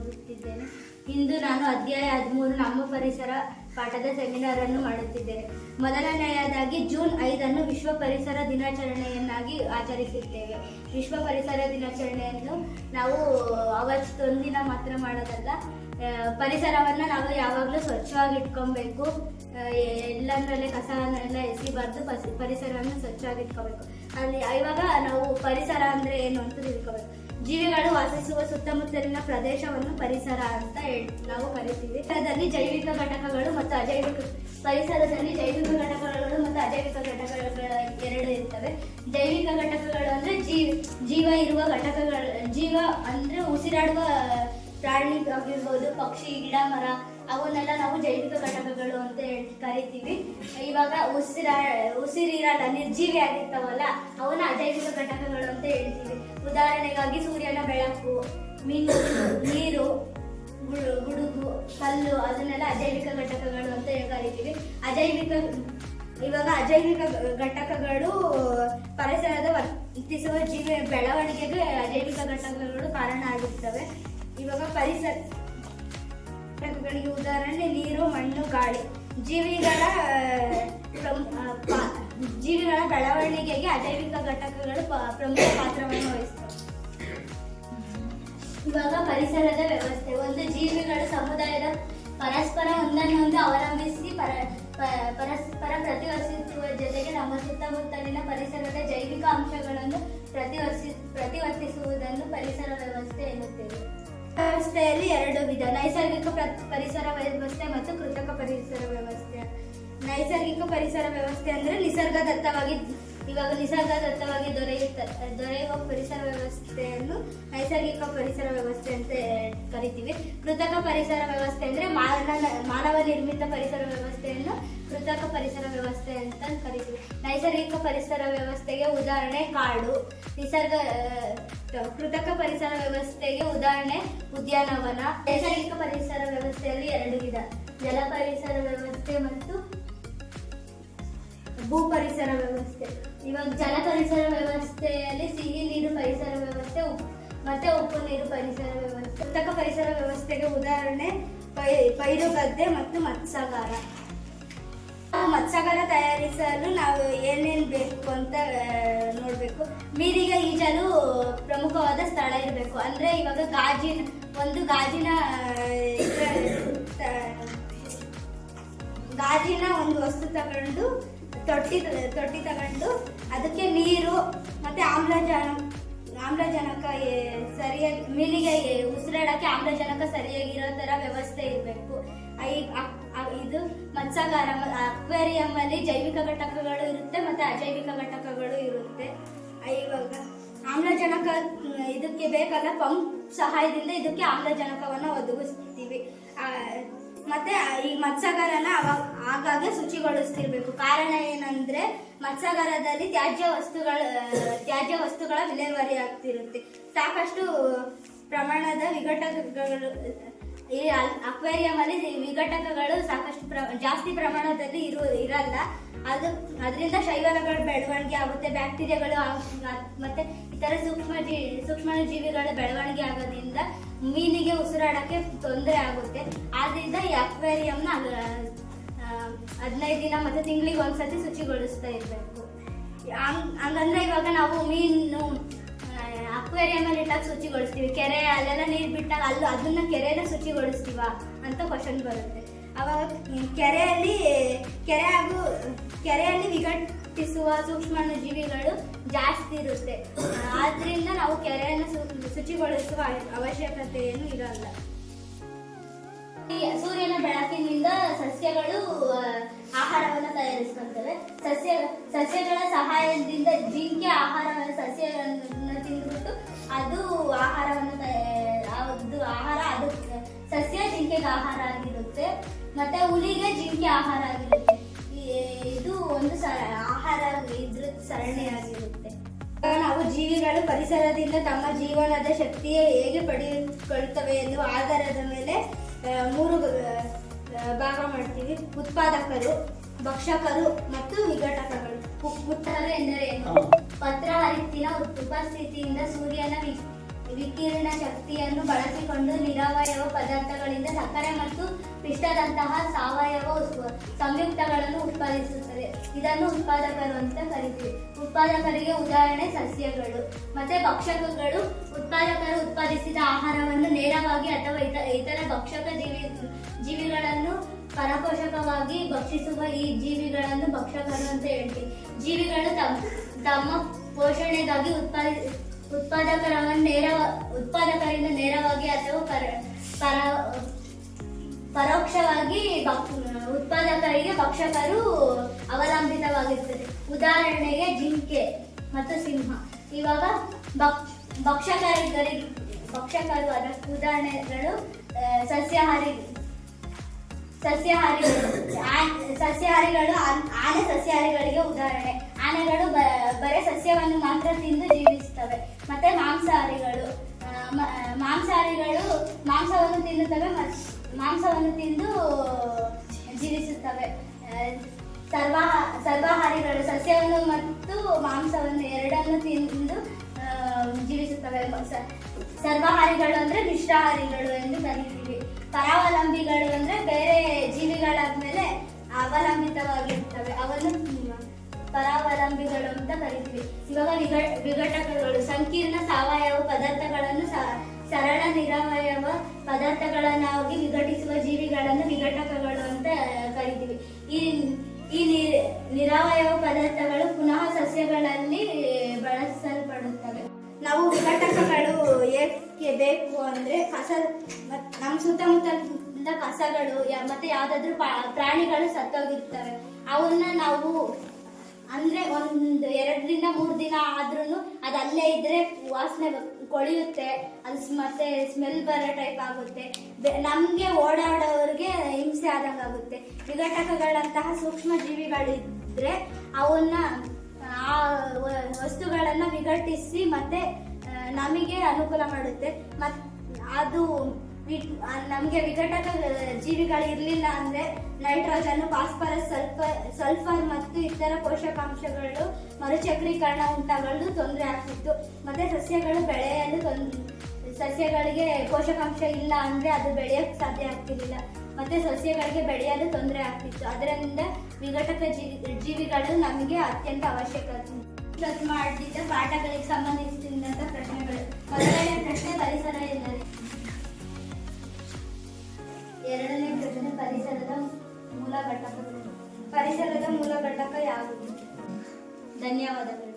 ಓದುತ್ತಿದ್ದೇನೆ. ಇಂದು ನಾನು ಅಧ್ಯಾಯ ಹದಿಮೂರು ನಮ್ಮ ಪರಿಸರ ಪಾಠದ ಸೆಮಿನಾರ್ ಅನ್ನು ಮಾಡುತ್ತಿದ್ದೇನೆ. ಮೊದಲನೆಯದಾಗಿ ಜೂನ್ ಐದನ್ನು ವಿಶ್ವ ಪರಿಸರ ದಿನಾಚರಣೆಯನ್ನಾಗಿ ಆಚರಿಸುತ್ತೇವೆ. ವಿಶ್ವ ಪರಿಸರ ದಿನಾಚರಣೆಯನ್ನು ನಾವು ಅವತ್ತೊಂದಿನ ಮಾತ್ರ ಮಾಡೋದಲ್ಲ ಪರಿಸರವನ್ನು ನಾವು ಯಾವಾಗಲೂ ಸ್ವಚ್ಛವಾಗಿ ಇಟ್ಕೊಬೇಕು ಎಲ್ಲಂದ್ರಲ್ಲಿ ಕಸವನ್ನೆಲ್ಲ ಎಸಿಬಾರ್ದು ಪರಿಸರವನ್ನು ಸ್ವಚ್ಛವಾಗಿ ಇಟ್ಕೋಬೇಕು ಅಲ್ಲಿ, ಇವಾಗ ನಾವು ಪರಿಸರ ಅಂದ್ರೆ ಏನು ಅಂತ ತಿಳ್ಕೋಬೇಕು. ಜೀವಿಗಳು ವಾಸಿಸುವ ಸುತ್ತಮುತ್ತಲಿನ ಪ್ರದೇಶವನ್ನು ಪರಿಸರ ಅಂತ ನಾವು ಕರಿತೀವಿ. ಅದರಲ್ಲಿ ಜೈವಿಕ ಘಟಕಗಳು ಮತ್ತು ಅಜೈವಿಕ ಪರಿಸರದಲ್ಲಿ ಜೈವಿಕ ಘಟಕಗಳು ಮತ್ತು ಅಜೈವಿಕ ಘಟಕಗಳು ಎರಡು ಇರ್ತವೆ. ಜೈವಿಕ ಘಟಕಗಳು ಅಂದ್ರೆ ಜೀವ ಜೀವ ಇರುವ ಘಟಕಗಳು, ಜೀವ ಅಂದ್ರೆ ಉಸಿರಾಡುವ ಪ್ರಾಣಿ ಆಗಿರ್ಬೋದು, ಪಕ್ಷಿ, ಗಿಡ, ಮರ, ಅವನ್ನೆಲ್ಲ ನಾವು ಜೈವಿಕ ಘಟಕಗಳು ಅಂತ ಕರಿತೀವಿ. ಇವಾಗ ಉಸಿರಾ ಉಸಿರಿರಲ್ಲ ನಿರ್ಜೀವಿ ಆಗಿರ್ತಾವಲ್ಲ ಅವನ್ನ ಅಜೈವಿಕ ಘಟಕಗಳು ಅಂತ ಹೇಳ್ತೀವಿ. ಉದಾಹರಣೆಗಾಗಿ ಸೂರ್ಯನ ಬೆಳಕು, ಮೀನು, ನೀರು ಗುಡು- ಗುಡುಗು, ಕಲ್ಲು, ಅದನ್ನೆಲ್ಲ ಅಜೈವಿಕ ಘಟಕಗಳು ಅಂತ ಕರಿತೀವಿ ಅಜೈವಿಕ, ಇವಾಗ ಅಜೈವಿಕ ಘಟಕಗಳು ಪರಿಸರದ ವರ್ತಿಸುವ ಜೀವ, ಬೆಳವಣಿಗೆಗೆ ಅಜೈವಿಕ ಘಟಕಗಳು ಕಾರಣ ಆಗಿರ್ತವೆ. ಇವಾಗ ಪರಿಸರ ಘಟಕಗಳಿಗೆ ಉದಾಹರಣೆ ನೀರು, ಮಣ್ಣು, ಗಾಳಿ. ಜೀವಿಗಳ ಜೀವಿಗಳ ಬೆಳವಣಿಗೆಗೆ ಅಜೈವಿಕ ಘಟಕಗಳು ಪ್ರಮುಖ ಪಾತ್ರವನ್ನು ವಹಿಸ್ತವೆ. ಇವಾಗ ಪರಿಸರದ ವ್ಯವಸ್ಥೆ, ಒಂದು ಜೀವಿಗಳು ಸಮುದಾಯದ ಪರಸ್ಪರ ಒಂದನ್ನೊಂದು ಅವಲಂಬಿಸಿ ಪರ ಪರಸ್ಪರ ಪ್ರತಿವರ್ತಿಸುವ ಜೊತೆಗೆ ನಮ್ಮ ಸುತ್ತಮುತ್ತಲಿನ ಪರಿಸರದ ಜೈವಿಕ ಅಂಶಗಳನ್ನು ಪ್ರತಿವರ್ತಿ ಪ್ರತಿವರ್ತಿಸುವುದನ್ನು ಪರಿಸರ ವ್ಯವಸ್ಥೆ ಎನ್ನುತ್ತೇವೆ. ವ್ಯವಸ್ಥೆಯಲ್ಲಿ ಎರಡು ವಿಧ, ನೈಸರ್ಗಿಕ ಪ್ರ- ಪರಿಸರ ವ್ಯವಸ್ಥೆ ಮತ್ತು ಕೃತಕ ನೈಸರ್ಗಿಕ ಪರಿಸರ ವ್ಯವಸ್ಥೆ ಅಂದ್ರೆ ನಿಸರ್ಗದತ್ತವಾಗಿ, ಇವಾಗ ನಿಸರ್ಗದತ್ತವಾಗಿ ದೊರೆಯುತ್ತ, ದೊರೆಯುವ ಪರಿಸರ ವ್ಯವಸ್ಥೆಯನ್ನು ನೈಸರ್ಗಿಕ ಪರಿಸರ ವ್ಯವಸ್ಥೆ ಅಂತ ಕರಿತೀವಿ. ಕೃತಕ ಪರಿಸರ ವ್ಯವಸ್ಥೆ ಅಂದ್ರೆ ಮಾನವ ಮಾನವ ನಿರ್ಮಿತ ಪರಿಸರ ವ್ಯವಸ್ಥೆಯನ್ನು ಕೃತಕ ಪರಿಸರ ವ್ಯವಸ್ಥೆ ಅಂತ ಕರಿತೀವಿ. ನೈಸರ್ಗಿಕ ಪರಿಸರ ವ್ಯವಸ್ಥೆಗೆ ಉದಾಹರಣೆ ಕಾಡು. ನಿಸರ್ಗ ಕೃತಕ ಪರಿಸರ ವ್ಯವಸ್ಥೆಗೆ ಉದಾಹರಣೆ ಉದ್ಯಾನವನ. ನೈಸರ್ಗಿಕ ಪರಿಸರ ವ್ಯವಸ್ಥೆಯಲ್ಲಿ ಎರಡು ವಿಧ. ಜಲ ಪರಿಸರ ವ್ಯವಸ್ಥೆ ಮತ್ತು ಭೂ ಪರಿಸರ ವ್ಯವಸ್ಥೆ. ಇವಾಗ ಜಲ ಪರಿಸರ ವ್ಯವಸ್ಥೆಯಲ್ಲಿ ಸಿಹಿ ನೀರು ಪರಿಸರ ವ್ಯವಸ್ಥೆ ಮತ್ತೆ ಉಪ್ಪು ನೀರು ಪರಿಸರ ವ್ಯವಸ್ಥೆ ಕೃತಕ ಪರಿಸರ ವ್ಯವಸ್ಥೆಗೆ ಉದಾಹರಣೆ, ಪೈ ಪೈರು ಗದ್ದೆ ಮತ್ತು ಮತ್ಸ್ಯಗಾರ. ಮತ್ಸ್ಯಗಾರ ತಯಾರಿಸಲು ನಾವು ಏನೇನು ಬೇಕು ಅಂತ ನೋಡಬೇಕು. ಮೀರಿಗೆ ಈಜಲು ಪ್ರಮುಖವಾದ ಸ್ಥಳ ಇರಬೇಕು. ಅಂದರೆ ಇವಾಗ ಗಾಜಿನ, ಒಂದು ಗಾಜಿನ ಗಾಜಿನ ಒಂದು ವಸ್ತು ತಗೊಂಡು ತೊಟ್ಟಿ ತೊಟ್ಟಿ ತಗೊಂಡು ಅದಕ್ಕೆ ನೀರು ಮತ್ತೆ ಆಮ್ಲಜನ, ಆಮ್ಲಜನಕ ಸರಿಯಾಗಿ ಮೀನಿಗೆ ಉಸಿರಾಡೋಕ್ಕೆ ಆಮ್ಲಜನಕ ಸರಿಯಾಗಿರೋ ತರ ವ್ಯವಸ್ಥೆ ಇರಬೇಕು. ಇದು ಮತ್ಸಾಗಾರ ಅಕ್ವೇರಿಯಂ ಅಲ್ಲಿ ಜೈವಿಕ ಘಟಕಗಳು ಇರುತ್ತೆ ಮತ್ತೆ ಅಜೈವಿಕ ಘಟಕಗಳು ಇರುತ್ತೆ. ಇವಾಗ ಆಮ್ಲಜನಕ, ಇದಕ್ಕೆ ಬೇಕಾದ ಪಂಪ್ ಸಹಾಯದಿಂದ ಇದಕ್ಕೆ ಆಮ್ಲಜನಕವನ್ನು ಒದಗಿಸ್ತೀವಿ. ಮತ್ತೆ ಈ ಮತ್ಸ್ಯಾಗಾರನ ಅವಾಗ ಆಗಾಗ ಶುಚಿಗೊಳಿಸ್ತಿರ್ಬೇಕು. ಕಾರಣ ಏನಂದ್ರೆ, ಮತ್ಸ್ಯಾಗಾರದಲ್ಲಿ ತ್ಯಾಜ್ಯ ವಸ್ತುಗಳ ತ್ಯಾಜ್ಯ ವಸ್ತುಗಳ ವಿಲೇವಾರಿ ಆಗ್ತಿರುತ್ತೆ. ಸಾಕಷ್ಟು ಪ್ರಮಾಣದ ವಿಘಟಕಗಳು ಈ ಅಕ್ವೇರಿಯಂ ಅಲ್ಲಿ ವಿಘಟಕಗಳು ಸಾಕಷ್ಟು ಪ್ರ ಜಾಸ್ತಿ ಪ್ರಮಾಣದಲ್ಲಿ ಇರು ಇರಲ್ಲ. ಅದು ಅದರಿಂದ ಶೈವರಗಳ ಬೆಳವಣಿಗೆ ಆಗುತ್ತೆ, ಬ್ಯಾಕ್ಟೀರಿಯಾಗಳು ಮತ್ತೆ ಇತರ ಸೂಕ್ಷ್ಮ ಜೀ ಸೂಕ್ಷ್ಮ ಜೀವಿಗಳ ಬೆಳವಣಿಗೆ ಆಗೋದ್ರಿಂದ ಮೀನಿಗೆ ಉಸಿರಾಡಕ್ಕೆ ತೊಂದರೆ ಆಗುತ್ತೆ. ಆದ್ರಿಂದ ಈ ಅಕ್ವೇರಿಯಂನ ಹದಿನೈದು ದಿನ ಮತ್ತೆ ತಿಂಗಳಿಗೆ ಒಂದ್ಸತಿ ಶುಚಿಗೊಳಿಸ್ತಾ ಇರಬೇಕು. ಹಂಗಂದ್ರೆ ಇವಾಗ ನಾವು ಮೀನು ಅಕ್ವೇರಿಯಂ ಅಲ್ಲಿ ಇಟ್ಟಾಗ ಶುಚಿಗೊಳಿಸ್ತೀವಿ. ಕೆರೆ, ಅಲ್ಲೆಲ್ಲ ನೀರು ಬಿಟ್ಟಾಗ ಅಲ್ಲ ಅದನ್ನ ಕೆರೆನ ಶುಚಿಗೊಳಿಸ್ತೀವ ಅಂತ ಕ್ವಶನ್ ಬರುತ್ತೆ. ಅವಾಗ ಕೆರೆಯಲ್ಲಿ, ಕೆರೆ ಹಾಗೂ, ಕೆರೆಯಲ್ಲಿ ವಿಘಟಿಸುವ ಸೂಕ್ಷ್ಮ ಜೀವಿಗಳು ಜಾಸ್ತಿ ಇರುತ್ತೆ. ಆದ್ರಿಂದ ನಾವು ಕೆರೆಯನ್ನು ಶುಚಿಗೊಳಿಸುವ ಅವಶ್ಯಕತೆ ಏನು ಇರಲ್ಲ. ಸೂರ್ಯನ ಬೆಳಕಿನಿಂದ ಸಸ್ಯಗಳು ಆಹಾರವನ್ನು ತಯಾರಿಸ್ಕೊಂತವೆ. ಸಸ್ಯ, ಸಸ್ಯಗಳ ಸಹಾಯದಿಂದ ಜಿಂಕೆ ಮತ್ತೆ ಹುಲಿಗೆ ಜಿಂಕೆ ಆಹಾರ ಆಗಿರುತ್ತೆ. ಇದು ಒಂದು ಆಹಾರ ಇದ್ರ ಸರಣಿ ಆಗಿರುತ್ತೆ. ನಾವು ಜೀವಿಗಳು ಪರಿಸರದಿಂದ ತಮ್ಮ ಜೀವನದ ಶಕ್ತಿಯ ಹೇಗೆ ಪಡೆದುಕೊಳ್ತವೆ ಎಂದು ಆಧಾರದ ಮೇಲೆ ಮೂರು ಭಾಗ ಮಾಡ್ತೀವಿ. ಉತ್ಪಾದಕರು ಭಕ್ಷಕರು ಮತ್ತು ವಿಘಟಕಗಳು. ಉತ್ತರ ಎಂದರೆ ಪತ್ರ ಹರಿತ್ತಿನ ಉಪಸ್ಥಿತಿಯಿಂದ ಸೂರ್ಯನ ವಿಕಿರಣ ಶಕ್ತಿಯನ್ನು ಬಳಸಿಕೊಂಡು ನಿರವಯವ ಪದಾರ್ಥಗಳಿಂದ ಸಕ್ಕರೆ ಮತ್ತು ಪಿಷ್ಟದಂತಹ ಸಾವಯವ ಸಂಯುಕ್ತಗಳನ್ನು ಉತ್ಪಾದಿಸುತ್ತದೆ. ಇದನ್ನು ಉತ್ಪಾದಕರು ಅಂತ ಕರಿತೀವಿ. ಉತ್ಪಾದಕರಿಗೆ ಉದಾಹರಣೆ ಸಸ್ಯಗಳು. ಮತ್ತೆ ಭಕ್ಷಕಗಳು, ಉತ್ಪಾದಕರು ಉತ್ಪಾದಿಸಿದ ಆಹಾರವನ್ನು ನೇರವಾಗಿ ಅಥವಾ ಇತ- ಇತರ ಭಕ್ಷಕ ಜೀವಿ ಜೀವಿಗಳನ್ನು ಪರಪೋಷಕವಾಗಿ ಭಕ್ಷಿಸುವ ಈ ಜೀವಿಗಳನ್ನು ಭಕ್ಷಕರು ಅಂತ ಹೇಳ್ತೀವಿ. ಜೀವಿಗಳು ತಮ್ಮ ತಮ್ಮ ಪೋಷಣೆಗಾಗಿ ಉತ್ಪಾದಿ ಉತ್ಪಾದಕರನ್ನು ನೇರ, ಉತ್ಪಾದಕರಿಂದ ನೇರವಾಗಿ ಅಥವಾ ಪರ ಪರ, ಪರೋಕ್ಷವಾಗಿ ಉತ್ಪಾದಕರಿಗೆ ಭಕ್ಷಕರು ಅವಲಂಬಿತವಾಗಿರ್ತದೆ. ಉದಾಹರಣೆಗೆ ಜಿಂಕೆ ಮತ್ತು ಸಿಂಹ. ಇವಾಗ ಭಕ್ಷಕರಿಗರಿಗೆ ಭಕ್ಷಕರಿಗೆ ಭಕ್ಷಕರು ಅದಕ್ಕೆ ಉದಾಹರಣೆಗಳು ಸಸ್ಯಾಹಾರಿ ಸಸ್ಯಾಹಾರಿಗಳು. ಸಸ್ಯಾಹಾರಿಗಳು. ಆನೆ ಸಸ್ಯಾಹಾರಿಗಳಿಗೆ ಉದಾಹರಣೆ. ಆನೆಗಳು ಬ- ಬರೀ ಸಸ್ಯವನ್ನು ಮಾತ್ರ ತಿಂದು ಜೀವಿಸುತ್ತವೆ. ಮತ್ತೆ ಮಾಂಸಾಹಾರಿಗಳು. ಮಾಂಸಹಾರಿಗಳು ಮಾಂಸವನ್ನು ತಿನ್ನುತ್ತವೆ ಮಾಂಸವನ್ನು ತಿಂದು ಜೀವಿಸುತ್ತವೆ ಸರ್ವಾ ಸರ್ವ, ಸರ್ವಾಹಾರಿಗಳು ಸಸ್ಯವನ್ನು ಮತ್ತು ಮಾಂಸವನ್ನು ಎರಡನ್ನು ತಿಂದು ಜೀವಿಸುತ್ತವೆ ಸರ್ವಾಹಾರಿಗಳು ಅಂದ್ರೆ ಮಿಶ್ರಾಹಾರಿಗಳು ಎಂದು ಕರೀತೀವಿ. ಪರಾವಲಂಬಿಗಳು ಅಂದ್ರೆ ಬೇರೆ ಜೀವಿಗಳ ಮೇಲೆ ಅವಲಂಬಿತವಾಗಿರ್ತವೆ. ಅವನ್ನು ಪರಾವಲಂಬಿಗಳು ಅಂತ ಕರಿತೀವಿ. ಇವಾಗ ವಿಘ ವಿಘಟಕಗಳು, ಸಂಕೀರ್ಣ ಸಾವಯವ ಪದಾರ್ಥಗಳನ್ನು ಸರಳ ನಿರವಯವ ಪದಾರ್ಥಗಳನ್ನಾಗಿ ವಿಘಟಿಸುವ ಜೀವಿಗಳನ್ನು ವಿಘಟಕಗಳು ಅಂತ ಕರಿತೀವಿ. ಈ ಈ ನಿರವಯವ ಪದಾರ್ಥಗಳು ಪುನಃ ಸಸ್ಯಗಳಲ್ಲಿ ಬಳಸಲ್ಪಡುತ್ತವೆ. ನಾವು ವಿಘಟಕಗಳು ಏಕೆ ಬೇಕು ಅಂದ್ರೆ ಕಸ ನಮ್ಮ ಸುತ್ತಮುತ್ತಲಿಂದ ಕಸಗಳು ಮತ್ತೆ ಯಾವ್ದಾದ್ರು ಪ್ರಾಣಿಗಳು ಸತ್ತೋಗಿರ್ತವೆ. ಅವನ್ನ ನಾವು ಅಂದ್ರೆ ಒಂದು ಎರಡರಿಂದ ಮೂರು ದಿನ ಆದ್ರೂ ಅದು ಅಲ್ಲೇ ಇದ್ರೆ ವಾಸನೆ ಕೊಳೆಯುತ್ತೆ. ಅದು ಮತ್ತೆ ಸ್ಮೆಲ್ ಬರೋ ಟೈಪ್ ಆಗುತ್ತೆ. ನಮ್ಗೆ ಓಡಾಡೋರಿಗೆ ಹಿಂಸೆ ಆದಂಗೆ ಆಗುತ್ತೆ. ವಿಘಟಕಗಳಂತಹ ಸೂಕ್ಷ್ಮ ಜೀವಿಗಳಿದ್ರೆ ಅವನ್ನ, ಆ ವಸ್ತುಗಳನ್ನು ವಿಘಟಿಸಿ ಮತ್ತೆ ನಮಗೆ ಅನುಕೂಲ ಮಾಡುತ್ತೆ. ಮತ್, ಅದು ನಮ್ಗೆ ವಿಘಟಕ ಜೀವಿಗಳು ಇರಲಿಲ್ಲ ಅಂದ್ರೆ ನೈಟ್ರೋಜನ್ ಫಾಸ್ಫರಸ್ ಸಲ್ಫರ್ ಸಲ್ಫರ್ ಮತ್ತು ಇತರ ಪೋಷಕಾಂಶಗಳು ಮರುಚಕ್ರೀಕರಣ ಉಂಟಾಗಲು ತೊಂದರೆ ಆಗ್ತಿತ್ತು. ಮತ್ತೆ ಸಸ್ಯಗಳು ಬೆಳೆಯಲು ಸಸ್ಯಗಳಿಗೆ ಪೋಷಕಾಂಶ ಇಲ್ಲ ಅಂದ್ರೆ ಅದು ಬೆಳೆಯಕ್ಕೆ ಸಾಧ್ಯ ಆಗ್ತಿರಲಿಲ್ಲ. ಮತ್ತೆ ಸಸ್ಯಗಳಿಗೆ ಬೆಳೆಯಲು ತೊಂದರೆ ಆಗ್ತಿತ್ತು. ಅದರಿಂದ ವಿಘಟಕ ಜೀವಿ ಜೀವಿಗಳು ನಮಗೆ ಅತ್ಯಂತ ಅವಶ್ಯಕತೆ. ಮಾಡಿದ್ದ ಮಾಡಿದ ಪಾಠಗಳಿಗೆ ಸಂಬಂಧಿಸಿದಂಥ ಪ್ರಶ್ನೆಗಳು. ಮೊದಲನೇ ಪ್ರಶ್ನೆ ಪರಿಸರ ಎಂದರೆ ಮೂಲ ಘಟಕಗಳು ಪರಿಸರದ ಮೂಲ ಘಟಕ ಯಾವುದು ಧನ್ಯವಾದಗಳು